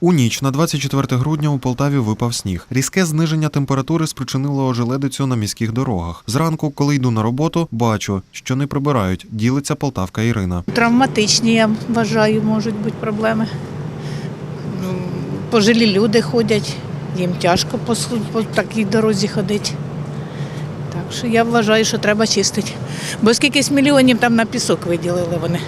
У ніч на 24 грудня у Полтаві випав сніг. Різке зниження температури спричинило ожеледицю на міських дорогах. Зранку, коли йду на роботу, бачу, що не прибирають. Ділиться полтавка Ірина. Травматичні, я вважаю, можуть бути проблеми. Ну, Пожилі люди ходять, їм тяжко по, по такій дорозі ходити. Так що я вважаю, що треба чистити. Бо скількись мільйонів там на пісок виділили вони,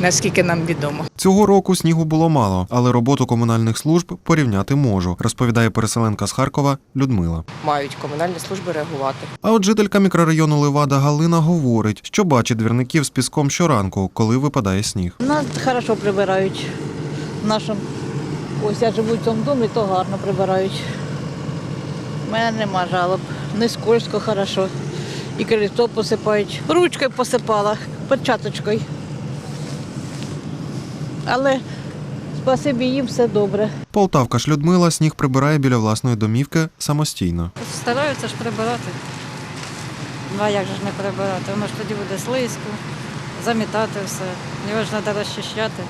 наскільки нам відомо. Цього року снігу було мало, але роботу комунальних служб порівняти можу, розповідає переселенка з Харкова Людмила. мають комунальні служби реагувати. А от жителька мікрорайону Левада Галина говорить, що бачить двірників з піском щоранку, коли випадає сніг. Нас хорошо прибирають в нашому. Ось я живу в цьому домі, то гарно прибирають. У мене нема жалоб. Не скользко, хорошо. І крильцо посипають. Ручкою посипала, перчаточкою. Але спасибі їм все добре. Полтавка ж Людмила сніг прибирає біля власної домівки самостійно. Стараються ж прибирати. Ну а як же ж не прибирати? Воно ж тоді буде слизько, замітати все. Його ж треба розчищати,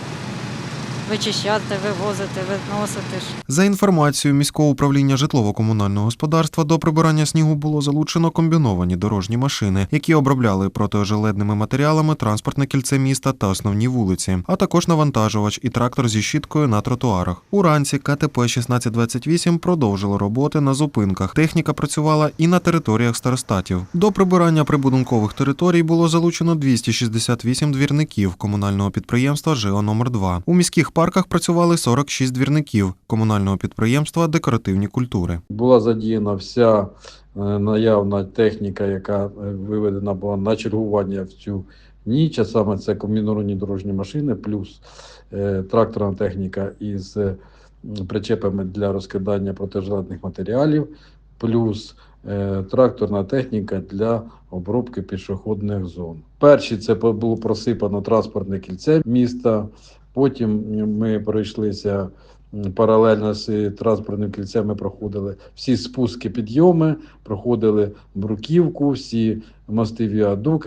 вичищати, вивозити, виносити. За інформацією міського управління житлово-комунального господарства, до прибирання снігу було залучено комбіновані дорожні машини, які обробляли протиожеледними матеріалами транспортне кільце міста та основні вулиці, а також навантажувач і трактор зі щіткою на тротуарах. Уранці КТП 1628 продовжило роботи на зупинках. Техніка працювала і на територіях старостатів. До прибирання прибудинкових територій було залучено 268 двірників комунального підприємства ЖЕО номер 2 У міських парках працювали 46 двірників комунального підприємства Декоративні культури. Була задіяна вся е, наявна техніка, яка е, виведена була на чергування в цю ніч, а саме це комбіновані дорожні машини, плюс е, тракторна техніка із причепами для розкидання протижеледних матеріалів, плюс тракторна техніка для обробки пішохідних зон. Перші це було просипано транспортне кільце міста. Потім ми пройшлися паралельно з транспортним кільцем. Ми проходили всі спуски, підйоми, проходили бруківку, всі мости віадуки.